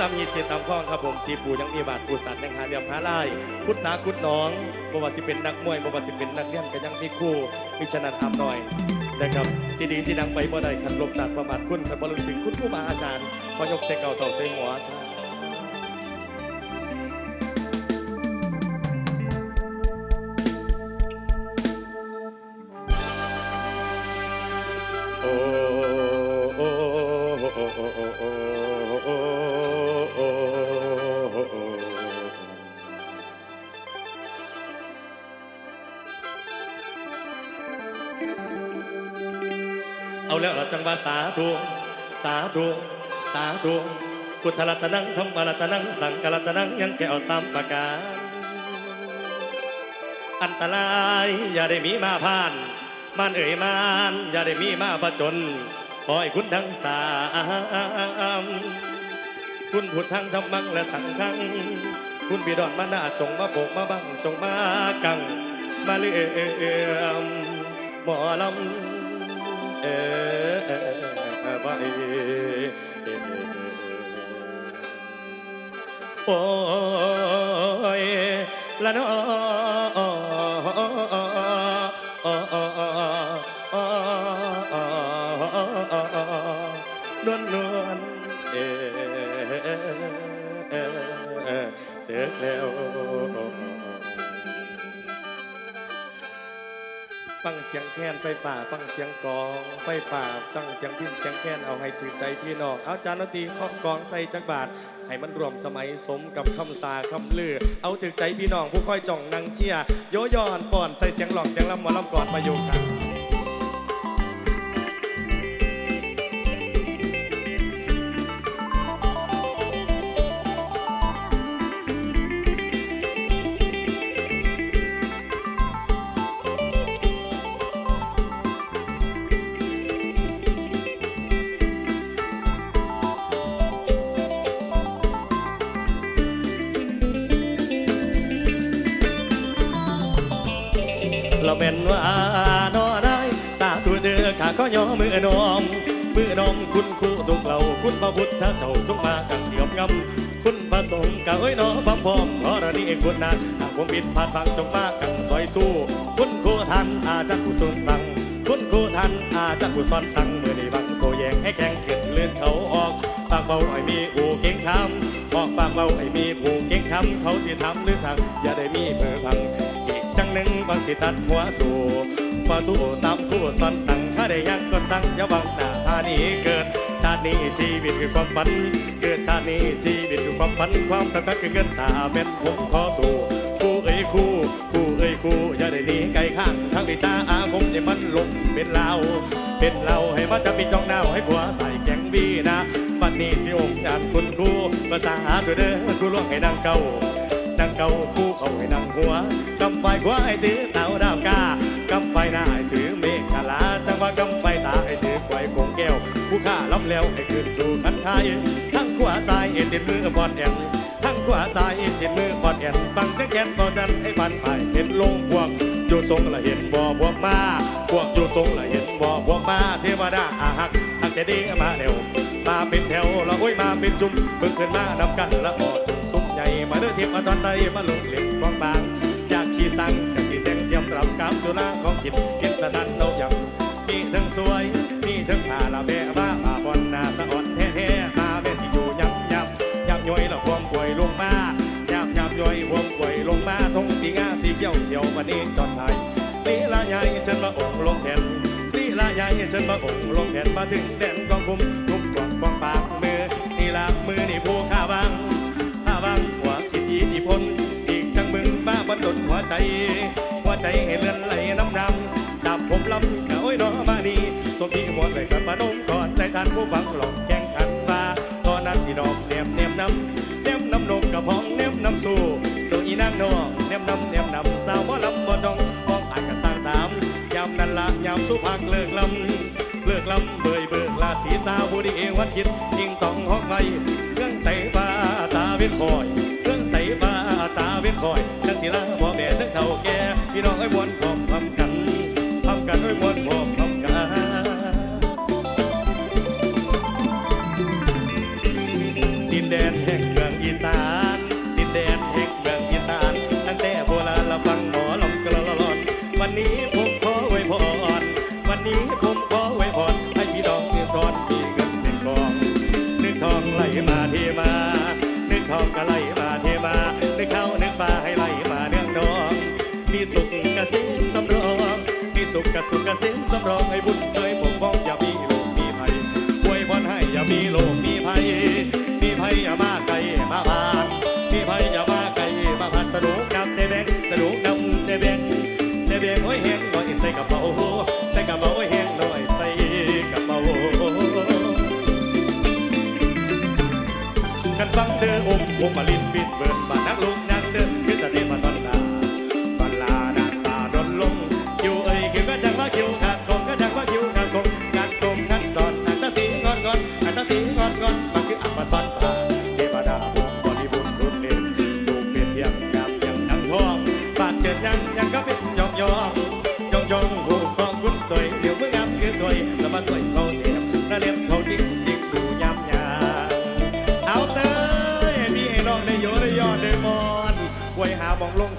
ตามหีเจตามข้องครับผมจีปูยังมีบาทปูสัตว์ยังหาเหลี่ยมหาลายคุดสาคุดน้องบวชสิเป็นนักมวยบวชสิเป็นนักเลี้ยงก็ยังมีครู่มีชนะทำหน่อยนะครับสีดีสีดังไปบ่ได้ขันลบศาสตร์ประมาทคุณขันบ่ลึกถึงคุณผู้มาอาจารย์ขอยกเสกเก่าเต่าเสหัวครับ เอาแล้วเราจังว่าสาธุ สาธุ สาธุ พุทธรัตนังธรรมรัตนัง สังฆรัตนัง ยังแก้วสามประการอันตรายอย่าได้มีมาผ่าน มานเอ่ยมานอย่าได้มีมาประจนขอให้คุณทั้งสามคุณพุทธังธรรมังและสังฆัง คุณบิดอนมาหน้าจงมาโบกมาบังจงมากัง มาเลื่อมหมอลำ vậy ôi là nó luôn luôn để ฟังเสียงแคนไฟป่า ฟังเสียงกองไฟป่าสั่งเสียงพิมพ์เสียงแคนเอาให้ถือใจพี่น้องเอาจานดนตรีเคาะกลองใส่จักบาท ให้มันรวมสมัยสมกับคำสาคำลือ เอาถือใจพี่น้องผู้คอยจ่องนังเชียโยยอนฟอนใส่เสียงหลอกเสียงลำหมอลำก่อนมาโยู่ครับ เราเป็นว่าน้อได้ สาธุเด้อข้าก็ย่อมือนอมมือนอมคุณครูทุกเหล่าคุณพระพุทธเจ้าจงมากันเกี่ยวงำคุณพระสงฆ์กะเอ้ยน้อพระพร้อมขอระนี้เองคุณนะหากผมบิดผ่านฟังจงมากันซอยสู้ คุณครูท่านอาจารย์ผู้สนสั่งคุณครูท่านอาจารย์ผู้สอนสั่งมือนี้บังโตแยงให้แข็งเกินเลื่อนเขาออกปากเบาให้มีอูเก่งคำออกปากเบาให้มีผู้เก่งคำเขาสิทำหรือทางอย่าได้มีเพื่อพัง หนึ่งบางสิตัดหัวสู่มาตู้ตามคู่สอนสั่งข้าได้ยังก็ตั้งอย่าบังหน้าท่านี้เกิด ชาตินี้ชีวิตคือความฝัน เกิดชาตินี้ชีวิตคือความฝัน ความสำคัญคือเงินตาเป็นผมขอสู่คู่เอ้ยคู่คู่เอ้ยคู่อย่าได้หนีไกลข้างทั้งวิชาอาคมอย่ามันลงเป็นเราเป็นเราให้มันจะปิดจ้องหน้าให้ผัวใส่แกงบีนะบัดนี้สิองค์ญาติคุณครูภาษาตัวเด้อครูล่วงให้ดังเก่า เก่าคู่เขาให้นางหัวกำไฟขวาให้ถือเต่าดาวกากำไฟหน้าให้ถือเมฆลาจังว่ากำไฟตาให้ถือไกวกงแก้วผู้ข้าล้ำแล้วให้ขึ้นสู่คันไทยทั้งขวาซ้ายเอ็นเด็นมือบอดแอนทั้งขวาซ้ายเอ็นเด็นมือบอดแอนฟังเสียงแคนต่อจันให้ปันไปเห็นลงพวกอยู่ทรงละเห็นบ่อพวกมาพวกอยู่ทรงละเห็นบ่อพวกมาเทวดาอาหักหักจะดีมาเร็วมาเป็นแถวละโอ้ยมาเป็นจุ่มเบิ่งขึ้นมานำกันละออจนสุม ใหญ่มาเด้อเทียบมาตอนใดมาลงเหล่นกองบาง อยากขี่สั่งกะสิแต่งเตรียมรับกามสุราของกินเห็นสนันเอาอย่างมีทั้งสวย มีทั้งผาละแม่บ้ามาบอนนาสะอ่อนแท้ๆมาแม่ที่อยู่ยับยับยับย่อยละพวงป่วยลงมายับยับย่อยพวงป่วยลงมาทงสีงาสีเขียวเขียวมานี่จอนไทยลีลาใหญ่ฉันมาองลงแผ่นลีลาใหญ่ฉันมาองลงแผ่นมาถึงแดนกองคุ้ม สมที่หมดเลยกับปานมก่อนใจทานผู้ฟังหลอกแข่งขันว่าตอนนั้นสิดอกเนียมเนียมน้ำเนียมน้ำนกกระพองเนียมน้ำสู้ตัวอีนางนอกเนียมน้ำเนียมน้ำสาวบ่ลำบ่จองมองอ่านกระสร้างตามยามนั้นละยามสู้พักเลิกลำเลิกลำเบยเบิกลาสีสาวบุรีเองวันคิดยิ่งต้องห้องไห้เรื่องใส่ฟ้าตาเว้นคอยเรื่องใส่ฟ้าตาเว้นคอยทั้งศิลาพ่อแม่ทั้งเฒ่าแก่พี่น้องไอ้มวนพร้อมพร้อมกันพร้อมกันไอ้มวนพร้อม เทมานึกเขากะไล่มาเทมานึกเขานึกมาให้ไหลมาเนื่องนองมีสุขกระสิมสำรองมีสุขกระสุขกระสิมสำรองให้บุญช่วยปกป้องอย่ามีโลกมีภัยอวยพรให้อย่ามีโลกมีภัยมีภัยอย่ามาไกลมาผ่านมีภัยอย่ามาไกลมาผ่านสนุกกับเตแบงสนุกกับเตแบงเตแบงห้อยแหงหน่อยใส่กระเป๋า อมพว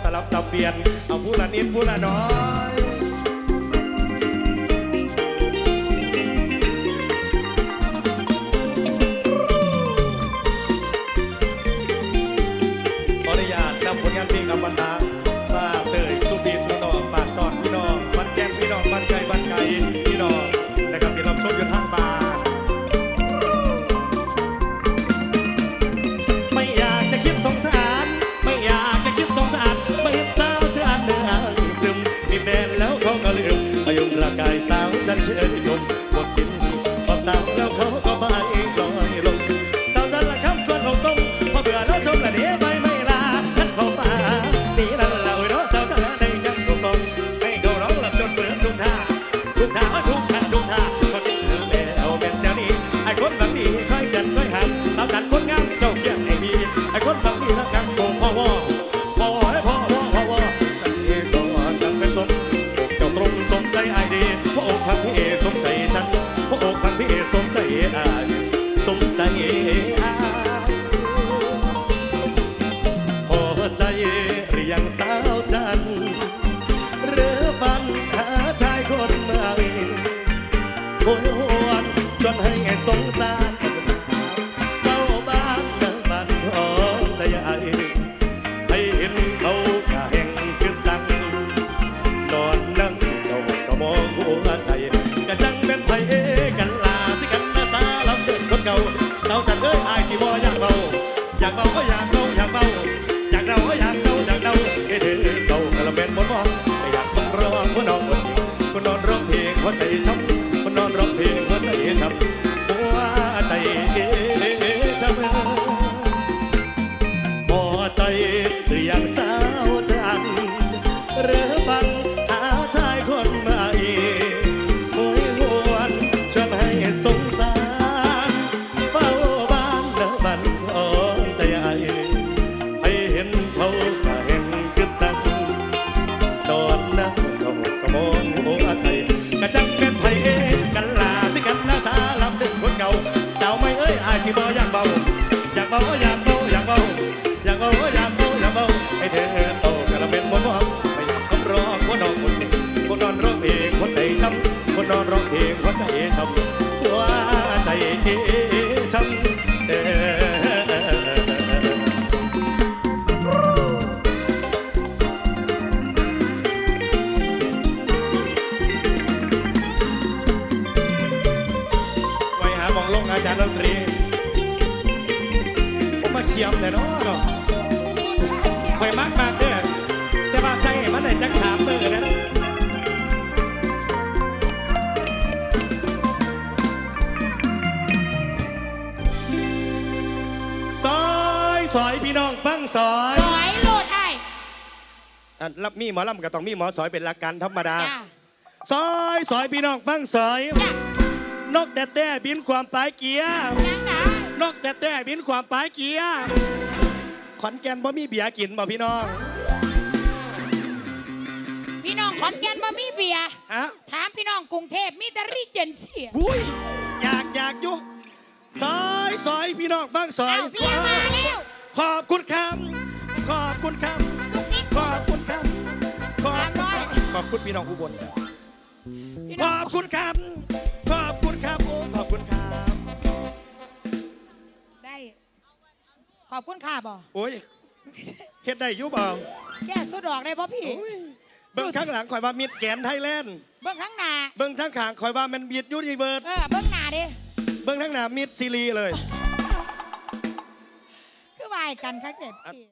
สลับสับเปลี่ยน เอาผู้ละนิดผู้ละน้อยขออนุญาตนำผลงานเพลงอมตะ กายสาวจันเชย ก็มอ นอนร้องเพลงหัวใจช้ำหัวใจช้ำเด้ไว้หาหมองลงอาจารย์ดนตรีผมมาเคียมแต่เนา พี่น้องฟังซอยสอยโลดไอ้อะรับมีหมอลำก็ต้องมีหมอซอยเป็นหลักการธรรมดา จ้าซอยซอยพี่น้องฟังซอย จ้านกแต่แต่บินความปลายเกียร์ยังนะนกแต่แต่บินความปลายเกียร์ขอนแก่นบ่มีเบียร์กินบ่พี่น้องพี่น้องขอนแก่นบ่มีเบียร์ฮะถามพี่น้องกรุงเทพมีแต่รีเจนเสีย บุ้ยอยากอยากอยู่ซอยซอยพี่น้องฟังซอยเอาเบียร์มาแล้ว ขอบคุณคำขอบคุณคลูกติ๊กำขอบคุณคำขอบสามร้อยขอบคุณพี่น้องอุบลพี่ขน้อองบคุณคำขอบคุณครับโอ้ขอบคุณครับได้ ขอบคุณค่ะบ่โอ้ยเฮ็ดได้อยู่เปล่าแก้สุดดอกได้ป่ะพี่ โอ้ยเบิ่งข้างหลังข่อยว่ามิดแกนไทยแลนด์เบิ้งข้างหน้าเบิ้งทั้งขางคอยว่ามันบีดยูนิเวิร์สเออเบิ้งหน้าดิเบิ้งทั้งหน้ามิดซีรีเลยคือวาย กันครับเจ็บพี่